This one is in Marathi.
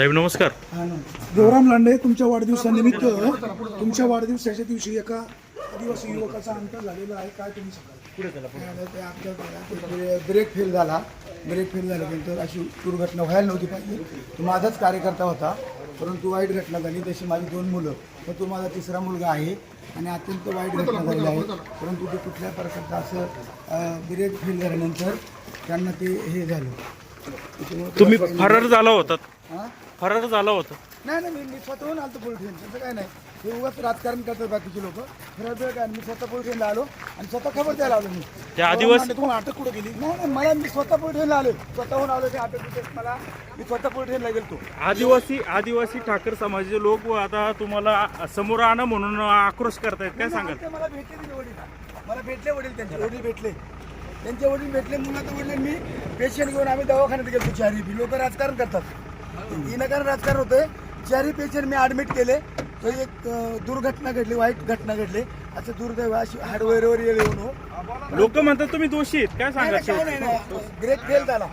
साहेब नमस्कार. देवराम लांडे तुमच्या वाढदिवसानिमित्त तुमच्या वाढदिवसाच्या दिवशी एका आदिवासी युवकाचा अंतर झालेला आहे. काय तुम्ही सांगाल? ब्रेक फेल झाला. ब्रेक फेल झाल्यानंतर अशी दुर्घटना व्हायला नव्हती पाहिजे. तो माझाच कार्यकर्ता होता परंतु वाईट घटना झाली. तशी माझी दोन मुलं व तो माझा तिसरा मुलगा आहे आणि अत्यंत वाईट घटना झालेली आहे. परंतु ते कुठल्या प्रकारचं असं ब्रेक फेल झाल्यानंतर त्यांना ते हे झालं. तुम्ही फरार झाला होतात हां? फरार झाला होता. नाही नाही मी मी स्वतःहून आलतो पोलीस स्टेशन तसं काय नाही. हे उगाच राजकारण करतात बाकीचे लोक. खरं काय मी स्वतः पोलीस स्टेशनला आलो आणि स्वतः खबर द्यायला आलो मी. त्या आदिवासी तुम्हाला अटक कुठं केली? नाही नाही मला मी स्वतः पोलीस स्टेशनला आलो स्वतःहून आलो ते अटक बिटक मला मी स्वतः पोलीस स्टेशनला गेलो आदिवासी आदिवासी ठाकर समाजाचे लोक व आता तुम्हाला समोर आणा म्हणून आक्रोश करतायत. काय सांगाल? ते मला भेटले तिथे वडील. मला भेटले वडील त्यांचे वडील भेटले. त्यांचे वडील भेटले मुलाचं वडील मी पेशंट घेऊन आम्ही दवाखान्यात गेलो चारी बी. लोक राजकारण करतात. विनाकारण राजकारण होतंय चारी पेशंट मी ऍडमिट केले तो एक दुर्घटना घडली वाईट घटना घडली. असं दुर्दैव अशी हार्डवेअरवर येऊन हो. लोक म्हणतात तुम्ही दोषी आहेत. काय नाही. ब्रेक फेल झाला.